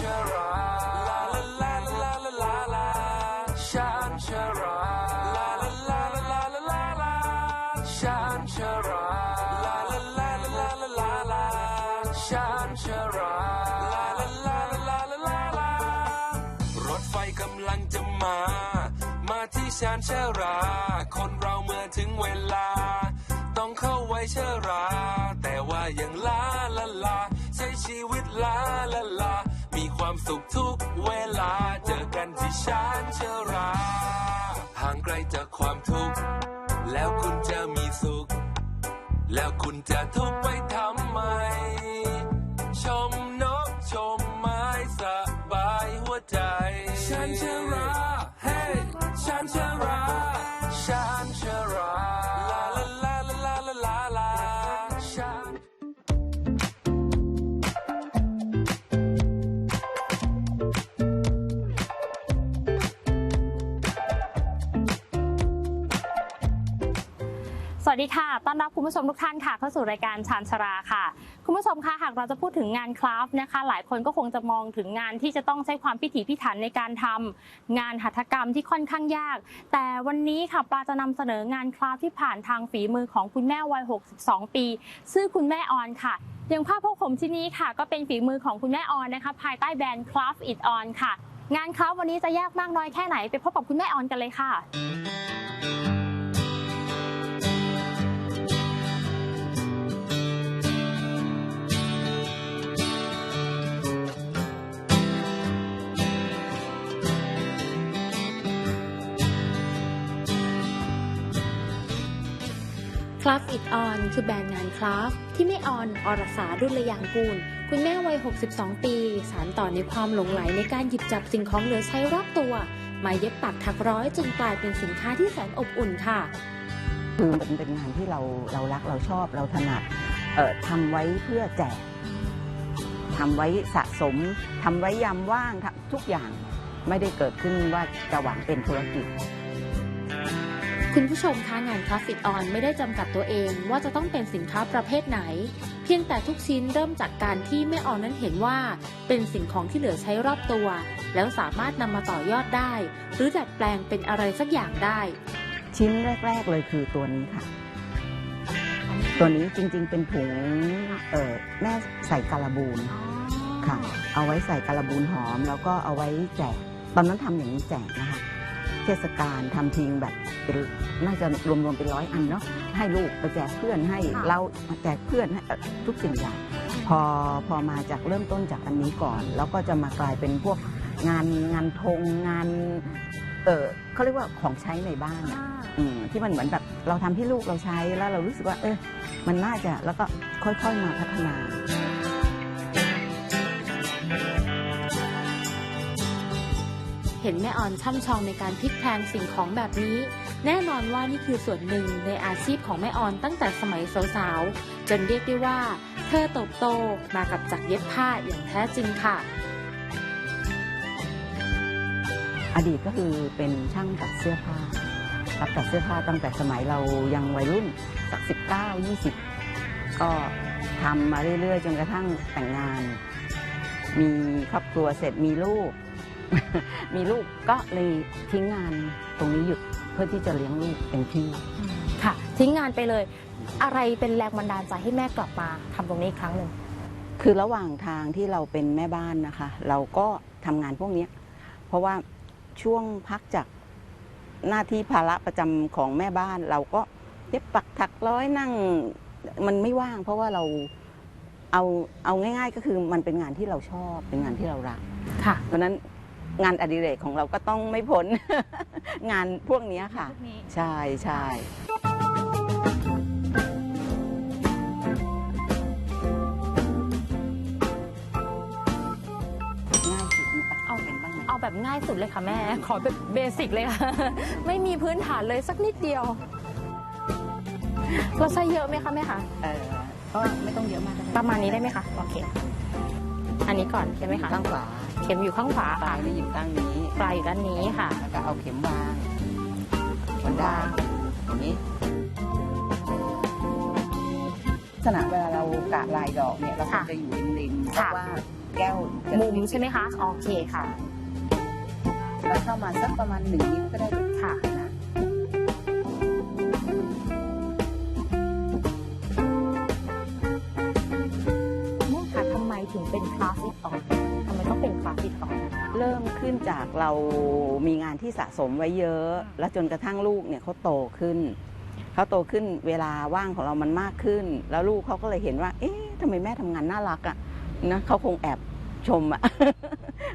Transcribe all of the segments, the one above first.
ชราลาลาลาลาลาลาฉันชราลาลาลาลาลาลาฉันชราลาลาลาลาลาลาฉันชราลาลาลาลาลาลารถไฟกำลังจะมา มาที่ชานชรา คนเราเมื่อถึงเวลา ต้องเข้าไว้ชรา แต่ว่ายังลาลาลาใช้ชีวิตลาลาลา ความสุขทุกเวลา เจอกันที่ชานเชรา ห่างไกลจากความทุกข์ แล้วคุณจะมีสุข แล้วคุณจะทุกข์ไปทำไม ชมนกชมไม้สบายหัวใจฉันเชรา เฮ้ฉันเชราฉันเชรา วัสดีค่ะ ต้อนรับคุณผู้ชมทุกท่านค่ะเข้าสู่รายการชานชราค่ะ คุณผู้ชมคะหากเราจะพูดถึงงานคราฟนะคะ หลายคนก็คงจะมองถึงงานที่จะต้องใช้ความพิถีพิถันในการทำงานหัตถกรรมที่ค่อนข้างยาก แต่วันนี้ค่ะปลาจะนำเสนองานคราฟที่ผ่านทางฝีมือของคุณแม่วัย 62 ปี ชื่อคุณแม่ออนค่ะอย่างผ้าพกผมชิ้นนี้ค่ะ ก็เป็นฝีมือของคุณแม่ออนนะคะภายใต้แบรนด์ Craft It On ค่ะ งานคราฟวันนี้จะยากมากน้อยแค่ไหนไปพบกับคุณแม่ออนกันเลยค่ะ คราฟอิ t ออนคือแบรนด์งานคราฟที่แม่ออน อรสาดุลยางกูล คุณแม่วัย 62 ปี สารต่อในความหลงไหลในการหยิบจับสิ่งของเหลือใช้รอบตัว มาเย็บปักถักร้อยจนกลายเป็นสินค้าที่แสนอบอุ่นค่ะ คือมันเป็นงานที่เราเรารักเราชอบเราถนัดเอ่อทำไว้เพื่อแจกทำไว้สะสมทำไว้ยามว่างทุกอย่างไม่ได้เกิดขึ้นว่าจะหวังเป็นธุรกิจ คุณผู้ชมคะงานคราฟอิ t ออนไม่ได้จำกัดตัวเองว่าจะต้องเป็นสินค้าประเภทไหน เพียงแต่ทุกชิ้นเริ่มจากการที่แม่ออนนั้นเห็นว่า เป็นสิ่งของที่เหลือใช้รอบตัว แล้วสามารถนำมาต่อยอดได้ หรือดัดแปลงเป็นอะไรสักอย่างได้ ชิ้นแรก ๆเลยคือตัวนี้ค่ะ ตัวนี้จริงๆเป็นถุงเอ่อแม่ใส่การบูนค่ะ เอาไว้ใส่การบูนหอม แล้วก็เอาไว้แจกตอนนั้นทำอย่างนี้แจกนะคะ เทศกาลทำทิ้งแบบเป็นน่าจะรวมๆเป็นร้อยอันเนาะให้ลูกไปแจกเพื่อนให้ค่ะ เราแจกเพื่อนให้เอ่อทุกสิ่งอย่าง พอพอมาจากเริ่มต้นจากอันนี้ก่อน แล้วก็จะมากลายเป็นพวกงานงานธงงานเออเขาเรียกว่าของใช้ในบ้านอะอืมที่มันเหมือนแบบเราทำที่ลูกเราใช้แล้วเรารู้สึกว่า เออมันน่าจะแล้วก็ค่อยๆมาพัฒนา เห็นแม่อ่อนช่ำชองในการพลิกแพลงสิ่งของแบบนี้ แน่นอนว่านี่คือส่วนหนึ่งในอาชีพของแม่อ่อนตั้งแต่สมัยสาวๆ จนเรียกได้ว่า เธอเติบโตมากับจักรเย็บผ้าอย่างแท้จริงค่ะ อดีตก็คือเป็นช่างตัดเสื้อผ้ารับตัดเสื้อผ้าตั้งแต่สมัยเรายังวัยรุ่นสักสิบเก้ายี่สิบก็ทำมาเรื่อยๆ จนกระทั่งแต่งงาน มีครอบครัวเสร็จมีลูก มีลูกก็เลยทิ้งงานตรงนี้หยุดเพื่อที่จะเลี้ยงลูกเต็มที่ ค่ะ ทิ้งงานไปเลย อะไรเป็นแรงบันดาลใจให้แม่กลับมาทำตรงนี้อีกครั้งหนึ่งคือระหว่างทางที่เราเป็นแม่บ้านนะคะ เราก็ทำงานพวกเนี้ยเพราะว่าช่วงพักจากหน้าที่ภาระประจำของแม่บ้าน เราก็เย็บปักถักร้อยนั่งมันไม่ว่าง เพราะว่าเราเอาเอาง่าย ๆ ก็คือมันเป็นงานที่เราชอบเป็นงานที่เรารัก ค่ะ เพราะฉะนั้น งานอดิเรกของเราก็ต้องไม่พ้น งานพวกเนี้ยค่ะ ใช่ใช่ง่ายสุดนี่ปะเอาเป็นบ้างไหมเอาแบบง่ายสุดเลยค่ะแม่ ขอแบบเบสิกเลยค่ะ ไม่มีพื้นฐานเลยสักนิดเดียวเราใช้เยอะไหมคะแม่คะเออก็ไม่ต้องเยอะมากก็ได้ประมาณนี้ได้ไหมคะ โอเค อันนี้ก่อนใช่ไหมคะข้างขวา เข็มอยู่ข้างขวาปลาค่ะยได้อยู่ข้างนี้ปลายอยู่ด้านนี้ค่ะ แล้วก็เอาเข็มวางบนได้อย่างนี้ลักษณะเวลาเรากะลายดอกเนี่ยเราควรค่ะจะอยู่ริมๆเพค่ะ ราะว่าแก้วจะมุมใช่ไหมคะโอเคค่ะแล้วเข้ามาสักประมาณหนึ่งนิ้วก็ได้ลูกค่ะ นะ จากเรามีงานที่สะสมไว้เยอะ แล้วจนกระทั่งลูกเนี่ยเขาโตขึ้นเขาโตขึ้นเวลาว่างของเรามันมากขึ้น แล้วลูกเขาก็เลยเห็นว่า เอ๊ะทำไมแม่ทำงานน่ารักอะ่ะนะเขาคงแอบชมอะ่ะ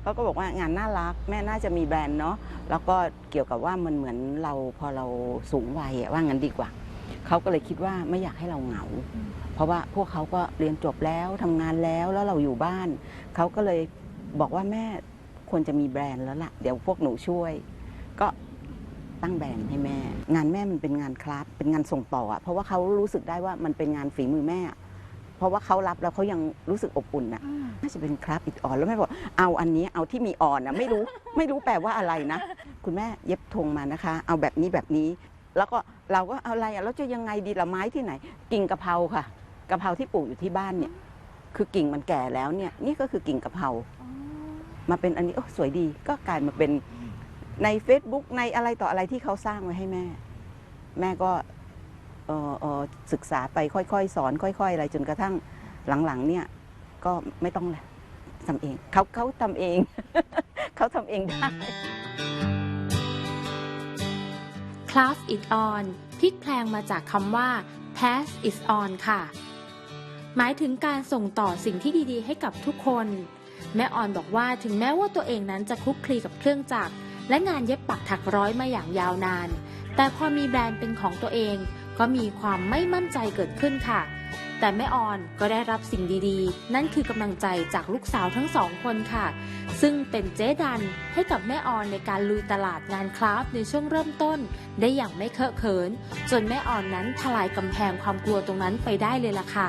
เขาก็บอกว่างานน่ารัก แม่น่าจะมีแบรนด์เนาะแล้วก็เกี่ยวกับว่ามันเหมือนเราพอเราสูงวัยอะว่างั้นดีกว่าเขาก็เลยคิดว่าไม่อยากให้เราเหงา เพราะว่าพวกเขาก็เรียนจบแล้วทำงานแล้วแล้วเราอยู่บ้านเขาก็เลยบอกว่าแม่ ควรจะมีแบรนด์แล้วล่ะ เดี๋ยวพวกหนูช่วย ก็ตั้งแบรนด์ให้แม่ งานแม่มันเป็นงานคลาสเป็นงานส่งต่ออะเพราะว่าเขารู้สึกได้ว่ามันเป็นงานฝีมือแม่อะเพราะว่าเขารับแล้วเขายังรู้สึกอบอุ่นน่ะน่าจะเป็นคราฟอิดออนแล้วแม่บอกเอาอันนี้เอาที่มีอ่อนนะไม่รู้ไม่รู้แปลว่าอะไรนะ คุณแม่เย็บธงมานะคะ เอาแบบนี้แบบนี้ แล้วก็เราก็เอาอะไรอะแล้วจะยังไงดีละไม้ที่ไหน กิ่งกะเพราค่ะกะเพราที่ปลูกอยู่ที่บ้านเนี่ย คือกิ่งมันแก่แล้วเนี่ยนี่ก็คือกิ่งกะเพรา มาเป็นอันนี้โอ้สวยดีก็กลายมาเป็นใน Facebook ในอะไรต่ออะไรที่เขาสร้างไว้ให้แม่ แม่ก็ศึกษาไปค่อยๆ สอนค่อย ๆ อะไรจนกระทั่งหลังๆ เนี่ยก็ไม่ต้องแหละทำเองเขาเขาทำเอง เขาทำเองได้ class it on พลิกแพลงมาจากคำว่า pass is on ค่ะ หมายถึงการส่งต่อสิ่งที่ดีๆ ให้กับทุกคน แม่ออนบอกว่าถึงแม้ว่าตัวเองนั้นจะคลุกคลีกับเครื่องจักร และงานเย็บปักถักร้อยมาอย่างยาวนาน แต่พอมีแบรนด์เป็นของตัวเอง ก็มีความไม่มั่นใจเกิดขึ้นค่ะ แต่แม่ออนก็ได้รับสิ่งดีๆ นั่นคือกำลังใจจากลูกสาวทั้งสองคนค่ะ ซึ่งเป็นเจ๊ดันให้กับแม่ออนในการลุยตลาดงานคราฟต์ในช่วงเริ่มต้น ได้อย่างไม่เคอะเขิน จนแม่ออนนั้นทลายกำแพงความกลัวตรงนั้นไปได้เลยล่ะค่ะ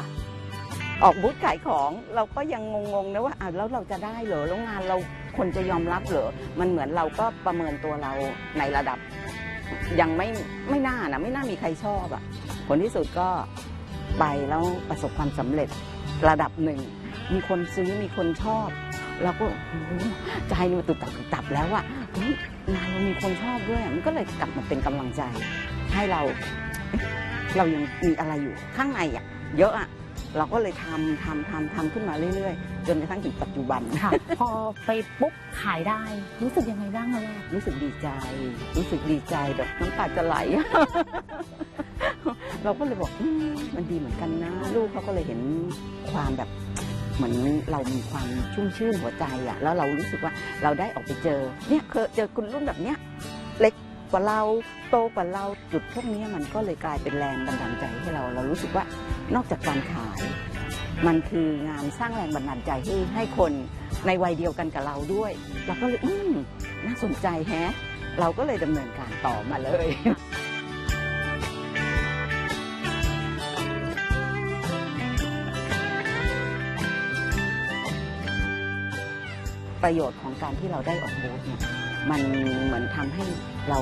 ออกบูธขายของเราก็ยังงงๆนะว่าอ้าวแล้วเราจะได้เหรอแล้วงานเราคนจะยอมรับเหรอมันเหมือนเราก็ประเมินตัวเราในระดับ ยังไม่ไม่น่านะไม่น่ามีใครชอบอะ่ะผลที่สุดก็ไปแล้วประสบความสำเร็จระดับหนึ่ง มีคนซื้อมีคนชอบเราก็โอ้โหใจนี่มันตุบตับตุบตับแล้วอะงานเรามีคนชอบด้วยอะมันก็เลยกลับมาเป็นกำลังใจ ให้เราเอ๊ะเรายังมีอะไรอยู่ข้างในอะเยอะอะ เราก็เลยทำทำทำทำขึ้นมาเรื่อยๆ จนกระทั่งถึงปัจจุบัน ค่ะ พอไปปุ๊บขายได้ รู้สึกยังไงบ้างคะแม่รู้สึกดีใจ รู้สึกดีใจแบบน้ำตาจะไหล เราก็เลยบอกอมมันดีเหมือนกันนะ ลูกเขาก็เลยเห็นความแบบ เหมือนเรามีความชุ่มชื่นหัวใจอะแล้วเรารู้สึกว่าเราได้ออกไปเจอ เนี่ยเคยเจอคุณรุ่นแบบเนี้ย เล็ก กว่าเราโตกว่าเราจุดพวกนี้มันก็เลยกลายเป็นแรงบันดาลใจให้เรา เรารู้สึกว่านอกจากการขาย มันคืองานสร้างแรงบันดาลใจให้ให้คนในวัยเดียวกันกับเราด้วย เราก็เลยอืมน่าสนใจแฮะ เราก็เลยดำเนินการต่อมาเลยประโยชน์ของการที่เราได้ออกบูธเนี่ย มันเหมือนทำให้เรา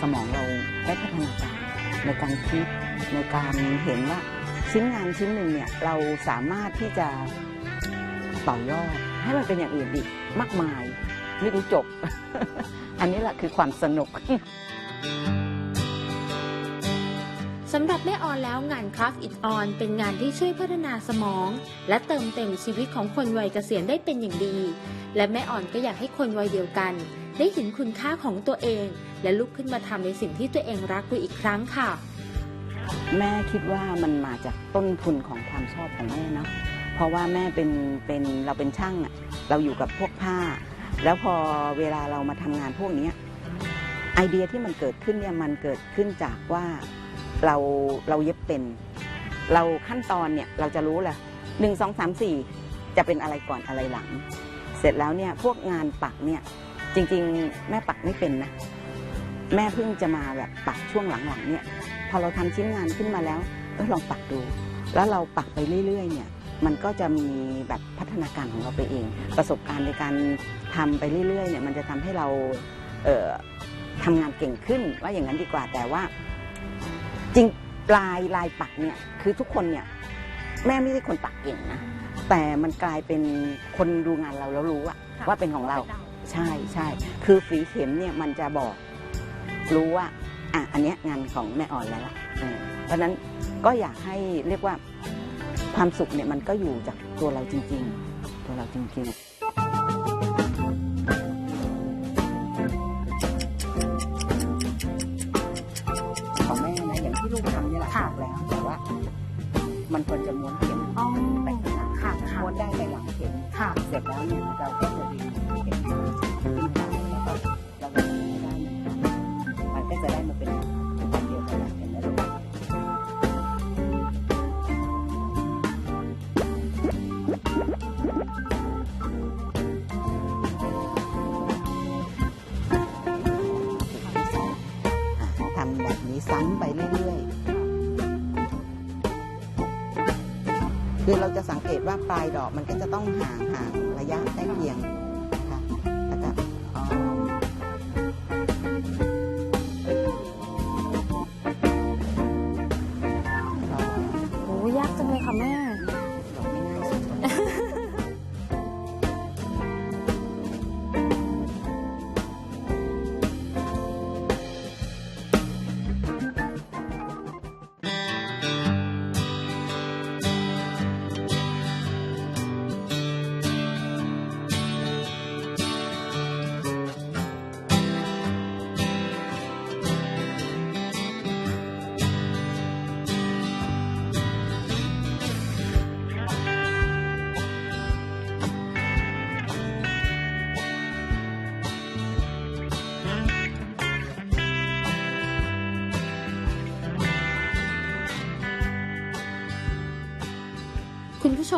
สมองเราได้พัฒนาการในการคิดในการเห็นว่าชิ้นงานชิ้นหนึ่งเนี่ยเราสามารถที่จะต่อยอดให้มันเป็นอย่างอื่นอีกมากมาย ไม่รู้จบ อันนี้แหละคือความสนุกสำหรับแม่ออนแล้วงาน Craft It On เป็นงานที่ช่วยพัฒนาสมอง และเติมเต็มชีวิตของคนวัยเกษียณได้เป็นอย่างดี และแม่ออนก็อยากให้คนวัยเดียวกัน ได้เห็นคุณค่าของตัวเอง และลุกขึ้นมาทำในสิ่งที่ตัวเองรักดูอีกครั้งค่ะ แม่คิดว่ามันมาจากต้นทุนของความชอบของแม่เนาะเพราะว่าแม่เป็นเป็นเราเป็นช่างอะเราอยู่กับพวกผ้า แล้วพอเวลาเรามาทำงานพวกนี้ไอเดียที่มันเกิดขึ้นเนี่ยมันเกิดขึ้นจากว่าเราเราเย็บเป็น เราขั้นตอนเนี่ยเราจะรู้แหละหนึ่งสองสามสี่จะเป็นอะไรก่อนอะไรหลัง เสร็จแล้วเนี่ยพวกงานปักเนี่ย จริงๆ แม่ปักไม่เป็นนะ แม่เพิ่งจะมาแบบปักช่วงหลังๆเนี่ย พอเราทำชิ้นงานขึ้นมาแล้วเออลองปักดู แล้วเราปักไปเรื่อย ๆ เนี่ย มันก็จะมีแบบพัฒนาการของเราไปเอง ประสบการณ์ในการทำไปเรื่อยๆเนี่ยมันจะทำให้เราเอ่อทำงานเก่งขึ้นว่าอย่างนั้นดีกว่าแต่ว่า จริงลายลายปักเนี่ยคือทุกคนเนี่ยแม่ไม่ใช่คนปักเก่งนะแต่มันกลายเป็นคนดูงานเราแล้วรู้อะค่ะว่าเป็นของเรา ใช่ใช่คือฝีเข็มเนี่ยมันจะบอกรู้ว่าอะอันเนี้ยงานของแม่อ่อนแล้วล่ะเพราะฉะนั้นก็อยากให้เรียกว่าความสุขเนี่ยมันก็อยู่จากตัวเราจริง ๆ ตัวเราจริง ๆ คือเราจะสังเกตว่าปลายดอกมันก็จะต้องห่างห่างระยะใกล้เคียง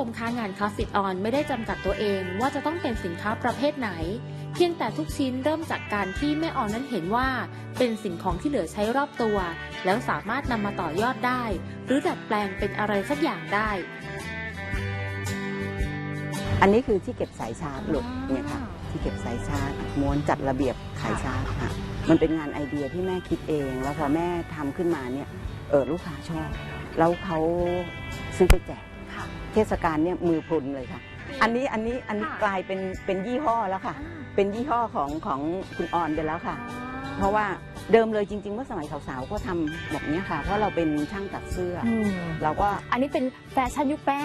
มคะงานคลาสสิกออนไม่ได้จำกัดตัวเองว่าจะต้องเป็นสินค้าประเภทไหน เพียงแต่ทุกชิ้นเริ่มจากการที่แม่ออนนั้นเห็นว่า เป็นสิ่งของที่เหลือใช้รอบตัว แล้วสามารถนำมาต่อยอดได้ หรือดัดแปลงเป็นอะไรสักอย่างได้ อันนี้คือที่เก็บสายชาร์จลูกอ่าเนี่ยค่ะที่เก็บสายชาร์จม้วนจัดระเบียบสายชาร์จค่ะมันเป็นงานไอเดียที่แม่คิดเอง แล้วพอแม่ทำขึ้นมาเนี่ยเออลูกค้าชอบ แล้วเขาซื้อไปแจกค่ะ เทศกาลเนี่ยมือพรุนเลยค่ะ อันนี้อันนี้อันนี้ค่ะกลายเป็นเป็นยี่ห้อแล้วค่ะ เป็นยี่ห้อของของคุณออนไปแล้วค่ะ เพราะว่าเดิมเลยจริงๆเมื่อสมัยสาวๆก็ทำแบบเนี้ยค่ะ เพราะเราเป็นช่างตัดเสื้อออืมเราก็อันนี้เป็นแฟชั่นยุคแม่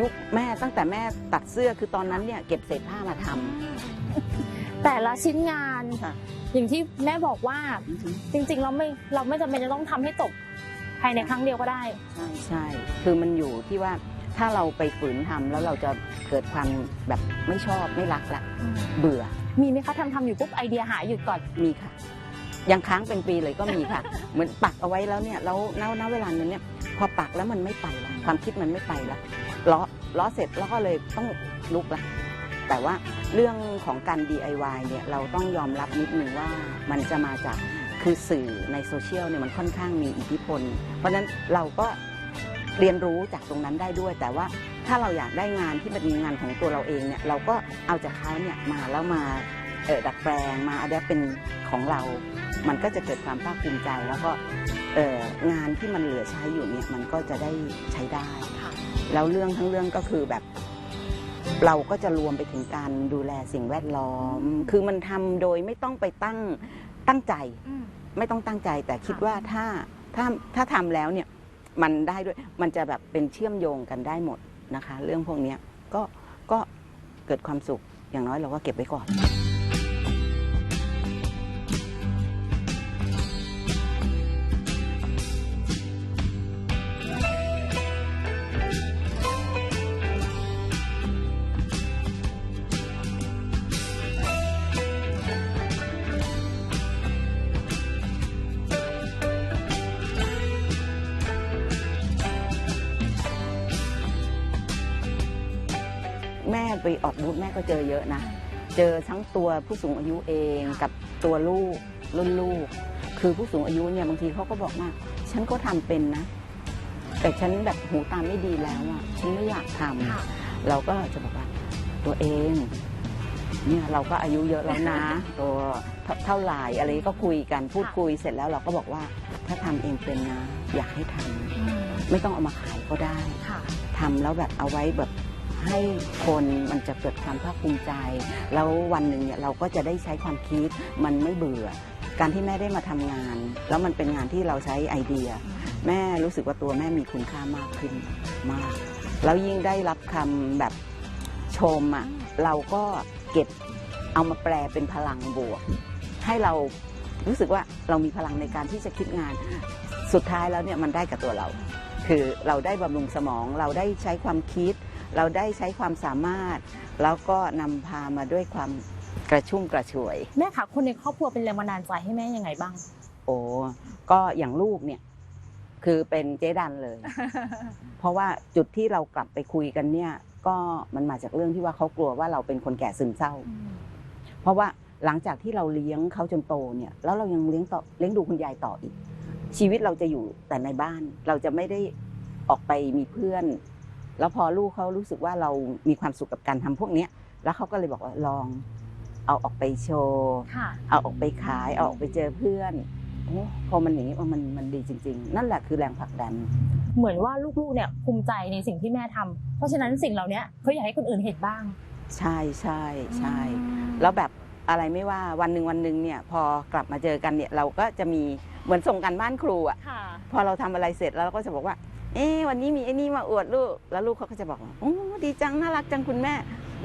ยุคแม่ตั้งแต่แม่ตัดเสื้อคือตอนนั้นเนี่ยเก็บเศษผ้ามาทำ แต่ละชิ้นงานค่ะ อย่างที่แม่บอกว่าจริงๆเราไม่เราไม่จำเป็นจะต้องทำให้จบภายในครั้งเดียวก็ได้ ใช่ใช่ คือมันอยู่ที่ว่า ถ้าเราไปฝืนทำแล้วเราจะเกิดความแบบไม่ชอบไม่รักละเบื่อ มีไหมคะทำทำอยู่ปุ๊บไอเดียหายหยุดก่อนมีค่ะ ยังค้างเป็นปีเลยก็มีค่ะ เหมือนปักเอาไว้แล้วเนี่ยแล้วณณเวลานั้นเนี่ยพอปักแล้วมันไม่ไปละความคิดมันไม่ไปละล้อล้อเสร็จแล้วก็เลยต้องลุกละแต่ว่าเรื่องของการ DIY เนี่ยเราต้องยอมรับนิดนึงว่ามันจะมาจากคือสื่อในโซเชียลเนี่ยมันค่อนข้างมีอิทธิพล เพราะฉะนั้นเราก็ เรียนรู้จากตรงนั้นได้ด้วย แต่ว่าถ้าเราอยากได้งานที่เป็นงานของตัวเราเองเนี่ยเราก็เอาจากเขาเนี่ยมาแล้วมาเออดัดแปลงมาอัดเป็นของเรา มันก็จะเกิดความภาคภูมิใจ แล้วก็เอ่องานที่มันเหลือใช้อยู่เนี่ยมันก็จะได้ใช้ได้ค่ะแล้วเรื่องทั้งเรื่องก็คือแบบ เราก็จะรวมไปถึงการดูแลสิ่งแวดล้อม คือมันทำโดยไม่ต้องไปตั้งตั้งใจ ไม่ต้องตั้งใจแต่คิดว่าถ้าถ้าถ้าทำแล้วเนี่ย มันได้ด้วย มันจะแบบเป็นเชื่อมโยงกันได้หมดนะคะ เรื่องพวกนี้ก็ก็เกิดความสุขอย่างน้อยเราก็เก็บไว้ก่อน ออกบูธแม่ก็เจอเยอะนะ เจอทั้งตัวผู้สูงอายุเองกับตัวลูกรุ่นลูก คือผู้สูงอายุเนี่ยบางทีเขาก็บอกว่าฉันก็ทำเป็นนะ แต่ฉันแบบหูตาไม่ดีแล้วอะฉันไม่อยากทำค่ะเราก็จะบอกว่าตัวเองเนี่ยเราก็อายุเยอะแล้วนะ ตัวเท่าเท่าไหร่อะไรก็คุยกันพูดคุยเสร็จแล้วเราก็บอกว่า ถ้าทำเองเป็นนะอยากให้ทำไม่ต้องเอามาขายก็ได้ค่ะทำแล้วแบบเอาไว้แบบ ให้คนมันจะเกิดความภาคภูมิใจ แล้ววันหนึ่งเนี่ยเราก็จะได้ใช้ความคิดมันไม่เบื่อ การที่แม่ได้มาทำงาน แล้วมันเป็นงานที่เราใช้ไอเดีย แม่รู้สึกว่าตัวแม่มีคุณค่ามากขึ้นมาก แล้วยิ่งได้รับคำแบบชมอะเราก็เก็บเอามาแปลเป็นพลังบวก ให้เรารู้สึกว่าเรามีพลังในการที่จะคิดงาน สุดท้ายแล้วเนี่ยมันได้กับตัวเรา คือเราได้บำรุงสมองเราได้ใช้ความคิด เราได้ใช้ความสามารถ แล้วก็นำพามาด้วยความกระชุ่มกระชวย แม่คะคนในครอบครัวเป็นแรงบันดาลใจให้แม่ยังไงบ้าง โอ้ก็อย่างลูกเนี่ยคือเป็นเจ๊ดันเลย เพราะว่าจุดที่เรากลับไปคุยกันเนี่ยก็มันมาจากเรื่องที่ว่าเขากลัวว่าเราเป็นคนแก่ซึมเศร้า เพราะว่าหลังจากที่เราเลี้ยงเขาจนโตเนี่ยแล้วเรายังเลี้ยงต่อเลี้ยงดูคุณยายต่ออีก ชีวิตเราจะอยู่แต่ในบ้าน เราจะไม่ได้ออกไปมีเพื่อน แล้วพอลูกเขารู้สึกว่าเรามีความสุขกับการทำพวกเนี้ยแล้วเขาก็เลยบอกว่าลองเอาออกไปโชว์ค่ะเอาออกไปขายเอาออกไปเจอเพื่อนโอ้พอมันอย่างนี้เออมันมันดีจริง ๆ นั่นแหละคือแรงผลักดัน เหมือนว่าลูกๆเนี่ยภูมิใจในสิ่งที่แม่ทำเพราะฉะนั้นสิ่งเหล่านี้เขาอยากให้คนอื่นเห็นบ้าง ใช่ใช่ใช่แล้วแบบอะไรไม่ว่าวันหนึ่งวันหนึ่งเนี่ยพอกลับมาเจอกันเนี่ยเราก็จะมีเหมือนส่งกันบ้านครูอะค่ะพอเราทำอะไรเสร็จแล้วเราก็จะบอกว่า เอ๊ะวันนี้มีไอ้นี่มาอวดลูก แล้วลูกเขาก็จะบอกว่าโอ้ดีจังน่ารักจังคุณแม่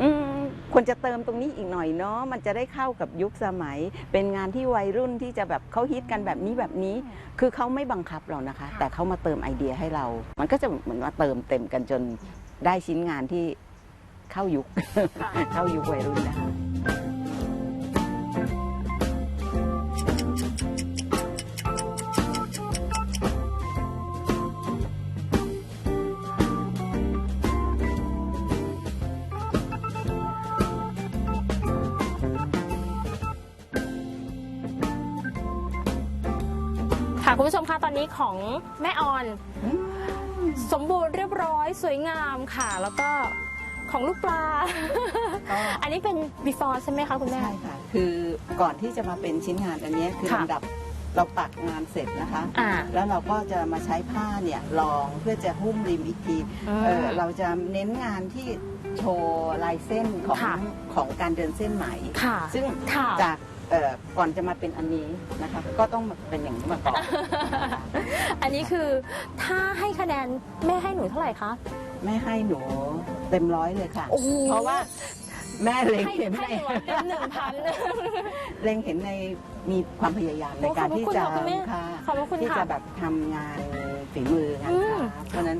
อืมควรจะเติมตรงนี้อีกหน่อยเนาะมันจะได้เข้ากับยุคสมัย เป็นงานที่วัยรุ่นที่จะแบบเขาฮิตกันแบบนี้แบบนี้ คือเขาไม่บังคับเรานะคะค่ะแต่เขามาเติมไอเดียให้เรา มันก็จะเหมือนว่าเติมเต็มกันจนได้ชิ้นงานที่เข้ายุคเข้ายุควัยรุ่นนะคะ ค่ะคุณผู้ชมคะตอนนี้ของแม่ออน สมบูรณ์เรียบร้อยสวยงามค่ะ แล้วก็ของลูกปลา ก็ อันนี้เป็น before ใช่ไหมคะคุณแม่ ใช่ค่ะ คือก่อนที่จะมาเป็นชิ้นงานอันเนี้ยคือค่ะ ลำดับเราปักงานเสร็จนะคะ อ่า แล้วเราก็จะมาใช้ผ้าเนี่ยรองเพื่อจะหุ้มริมอีกทีเออเราจะเน้นงานที่โชว์ลายเส้นของค่ะ ของการเดินเส้นไหม ค่ะซึ่งค่ะ จาก เอ่อก่อนจะมาเป็นอันนี้นะคะ ก็ต้องมาเป็นอย่างนี้มาก่อน อันนี้คือถ้าให้คะแนนแม่ให้หนูเท่าไหร่คะแม่ให้หนูเต็มร้อยเลยค่ะ โอ้โห เพราะว่าแม่เล็งให้เห็นให้ในหนูเต็มหนึ่งพัน เล็งเห็นในมีความพยายามในการที่จะขอบพระคุณค่ะคุณแม่ค่ะขอบพระคุณที่ค่ะจะแบบทำงานฝีมืองานอืคมราฟต์เพราะฉะนั้น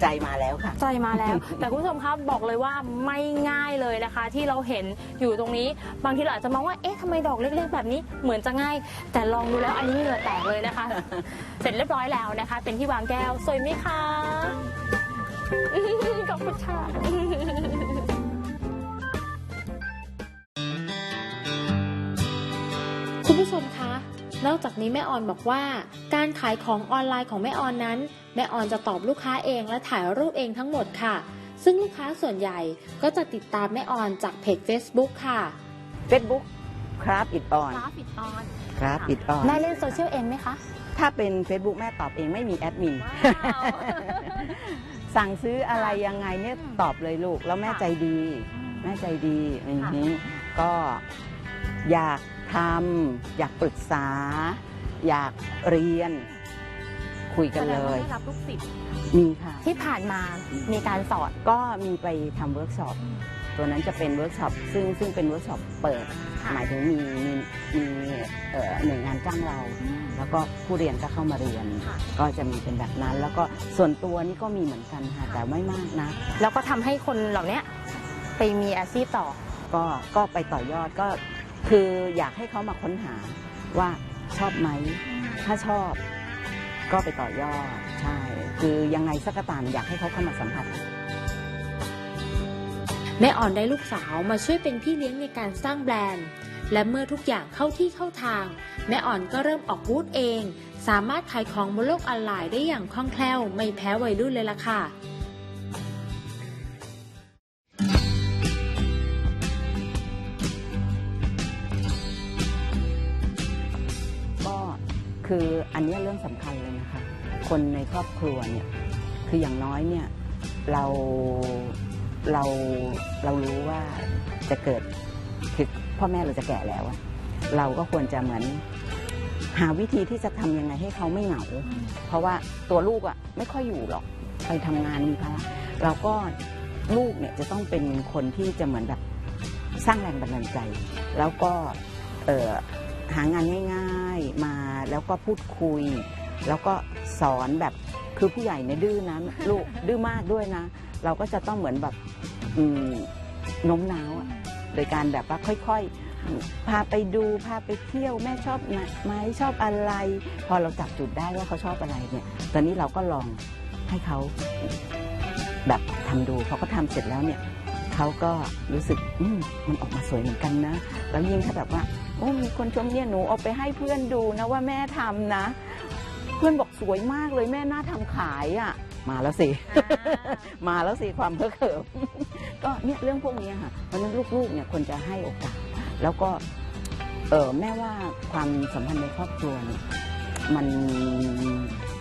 ใจมาแล้วค่ะ ใจมาแล้ว แต่คุณผู้ชมครับบอกเลยว่าไม่ง่ายเลยนะคะ ที่เราเห็นอยู่ตรงนี้ บางทีเราอาจจะมองว่าเอ๊ะทำไมดอกเล็กๆแบบนี้เหมือนจะง่าย แต่ลองดูแล้วอันนี้เหงื่อแตกเลยนะคะ เสร็จเรียบร้อยแล้วนะคะ เป็นที่วางแก้วสวยไหมคะขอบคุณค่ะคุณผู้ชมคะ นอกจากนี้แม่ออนบอกว่า การขายของออนไลน์ของแม่ออนนั้น แม่ออนจะตอบลูกค้าเองและถ่ายรูปเองทั้งหมดค่ะ ซึ่งลูกค้าส่วนใหญ่ก็จะติดตามแม่ออนจากเพจ Facebook ค่ะ Facebook ครับอิดออนคราฟอิดออนครับอิดออนแม่เล่นโซเชียลเองไหมคะ ถ้าเป็น Facebook แม่ตอบเองไม่มีแอดมินว้าวสั่งซื้ออะไรยังไงเนี่ยตอบเลยลูก แล้วแม่ค่ะใจดี แม่ใจดีอือหือก็อยาก ทำอยากปรึกษา อยากเรียน คุยกันเลยแสดงว่าได้รับลูกศิษย์มีค่ะ ที่ผ่านมามีการสอนก็มีไปทำเวิร์กช็อปตัวนั้นจะเป็นเวิร์กช็อปซึ่งซึ่งเป็นเวิร์กช็อปเปิด หมายถึงมีมีมีเอ่อหน่วยงานจ้างเรา แล้วก็ผู้เรียนก็เข้ามาเรียนค่ะก็จะมีเป็นแบบนั้น แล้วก็ส่วนตัวนี่ก็มีเหมือนกันค่ะแต่ไม่มากนะ แล้วก็ทำให้คนเหล่านี้ไปมีอาชีพต่อ ก็ก็ไปต่อยอดก็ คืออยากให้เขามาค้นหาว่าชอบไหม ถ้าชอบก็ไปต่อยอด ใช่ คือยังไงสักตามอยากให้เขาเข้ามาสัมผัส แม่อ่อนได้ลูกสาวมาช่วยเป็นพี่เลี้ยงในการสร้างแบรนด์ และเมื่อทุกอย่างเข้าที่เข้าทาง แม่อ่อนก็เริ่มออกบูธเอง สามารถขายของบนโลกออนไลน์ได้อย่างคล่องแคล่ว ไม่แพ้วัยรุ่นเลยล่ะค่ะ คืออันนี้เรื่องสำคัญเลยนะคะ คนในครอบครัวเนี่ยคืออย่างน้อยเนี่ยเราเราเรารู้ว่าจะเกิดคือพ่อแม่เราจะแก่แล้ว เราก็ควรจะเหมือนหาวิธีที่จะทำยังไงให้เขาไม่เหงา เพราะว่าตัวลูกอะไม่ค่อยอยู่หรอกไปทำงานมีภาระเราก็ลูกเนี่ยจะต้องเป็นคนที่จะเหมือนแบบสร้างแรงบันดาลใจ แล้วก็เออ หางานง่ายๆมาแล้วก็พูดคุย แล้วก็สอนแบบคือผู้ใหญ่เนี่ยดื้อนะลูกดื้อมากด้วยนะ เราก็จะต้องเหมือนแบบโน้มน้าวโดยการแบบว่าค่อยๆ พาไปดูพาไปเที่ยวแม่ชอบไหมชอบอะไร พอเราจับจุดได้ว่าเขาชอบอะไรเนี่ย ตอนนี้เราก็ลองให้เขาแบบทำดูพอเขาทำเสร็จแล้วเนี่ยเขาก็รู้สึกมมันออกมาสวยเหมือนกันนะ แล้วยิ่งถ้าแบบว่า มีคนชมเนี่ยหนูเอาไปให้เพื่อนดูนะว่าแม่ทำนะ เพื่อนบอกสวยมากเลยแม่น่าทำขายอะ่ะ มาแล้วสิ มาแล้วสิความเพ้อเขิมก็เนี่ยเรื่องพวกนี้ค่ะเพราะฉะนั้นลูกๆเนี่ยควรจะให้โอกาส แล้วก็เออแม่ว่าความสัมพันธ์ในครอบครัวเนี่ยมัน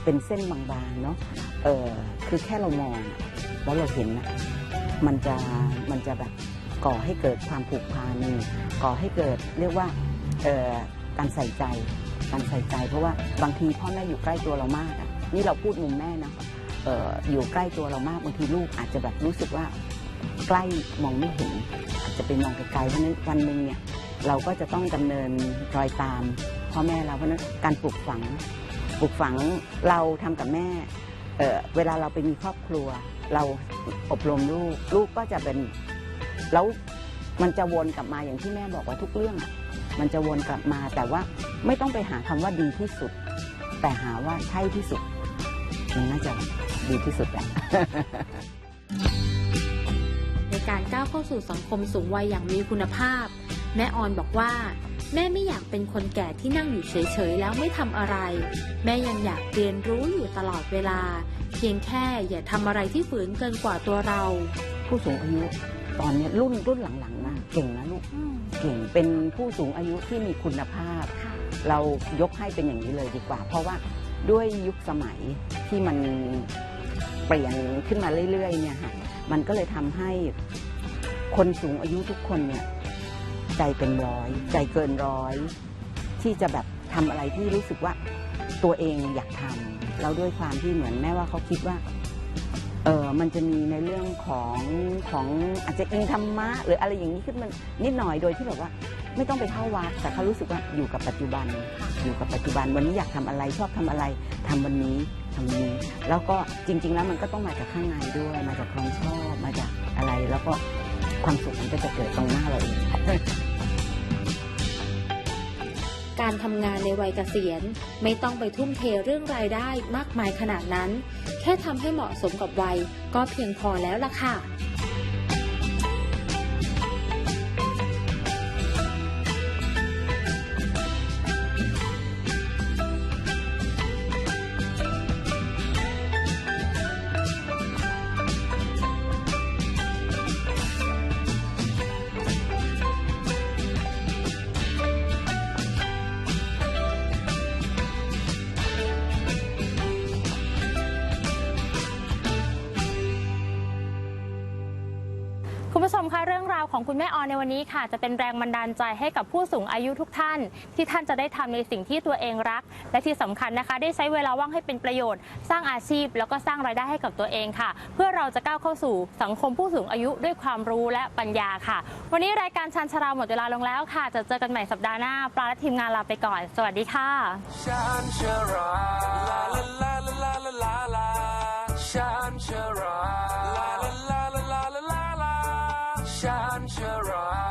เป็นเส้นบางๆเนาะเออคือแค่เรามองอะแล้วเราเห็นนะมันจะมันจะแบบก่อให้เกิดความผูกพันก่อให้เกิดเรียกว่าเออ การใส่ใจการใส่ใจ เพราะว่าบางทีพ่อแม่อยู่ใกล้ตัวเรามากอะนี่เราพูดมุมแม่นะเอออยู่ใกล้ตัวเรามากบางทีลูกอาจจะแบบรู้สึกว่าใกล้มองไม่เห็น อาจจะไปมองไกลๆเพราะนั้นวันหนึ่งเนี่ยเราก็จะต้องดำเนินรอยตามพ่อแม่เราเพราะนั้นการปลูกฝังปลูกฝังเราทำกับแม่เออเวลาเราไปมีครอบครัว เราอบรมลูกลูกก็จะเป็นแล้วมันจะวนกลับมาอย่างที่แม่บอกว่าทุกเรื่องอะ มันจะวนกลับมาแต่ว่าไม่ต้องไปหาคำว่าดีที่สุด แต่หาว่าใช่ที่สุดมันน่าจะดีที่สุดแหละในการก้าวเข้าสู่สังคมสูงวัยอย่างมีคุณภาพ แม่ออนบอกว่า แม่ไม่อยากเป็นคนแก่ที่นั่งอยู่เฉยๆ แล้วไม่ทำอะไร แม่ยังอยากเรียนรู้อยู่ตลอดเวลา เพียงแค่อย่าทำอะไรที่ฝืนเกินกว่าตัวเรา ผู้สูงอายุตอนเนี้ยรุ่นรุ่นหลังๆนะเก่งนะลูก เก่งเป็นผู้สูงอายุที่มีคุณภาพ เรายกให้เป็นอย่างนี้เลยดีกว่า เพราะว่าด้วยยุคสมัยที่มันเปลี่ยนขึ้นมาเรื่อยๆเนี่ยค่ะมันก็เลยทำให้คนสูงอายุทุกคนเนี่ยใจเป็นร้อย ใจเกินร้อย ที่จะแบบทำอะไรที่รู้สึกว่าตัวเองอยากทำแล้วด้วยความที่เหมือนแม่ว่าเขาคิดว่า เออมันจะมีในเรื่องของของอาจจะอิงธรรมะ หรืออะไรอย่างนี้ขึ้นมานิดหน่อยโดยที่แบบว่า ไม่ต้องไปเข้าวัดแต่เขารู้สึกว่าอยู่กับปัจจุบัน อยู่กับปัจจุบันวันนี้อยากทำอะไรชอบทำอะไรทำวันนี้ทำวันนี้ แล้วก็จริง ๆ แล้วมันก็ต้องมาจากข้างในด้วย มาจากความชอบมาจากอะไร แล้วก็ความสุขมันก็จะเกิดตรงหน้าเราเอง การทำงานในวัยเกษียณ ไม่ต้องไปทุ่มเทเรื่องรายได้มากมายขนาดนั้น แค่ทำให้เหมาะสมกับวัยก็เพียงพอแล้วล่ะค่ะ วันนี้ค่ะจะเป็นแรงบันดาลใจให้กับผู้สูงอายุทุกท่าน ที่ท่านจะได้ทำในสิ่งที่ตัวเองรัก และที่สำคัญนะคะ ได้ใช้เวลาว่างให้เป็นประโยชน์ สร้างอาชีพ แล้วก็สร้างรายได้ให้กับตัวเองค่ะ เพื่อเราจะก้าวเข้าสู่สังคมผู้สูงอายุด้วยความรู้และปัญญาค่ะ วันนี้รายการชันชราหมดเวลาลงแล้วค่ะ จะเจอกันใหม่สัปดาห์หน้าปลาและทีมงานลาไปก่อน สวัสดีค่ะชันชรา Chanchara.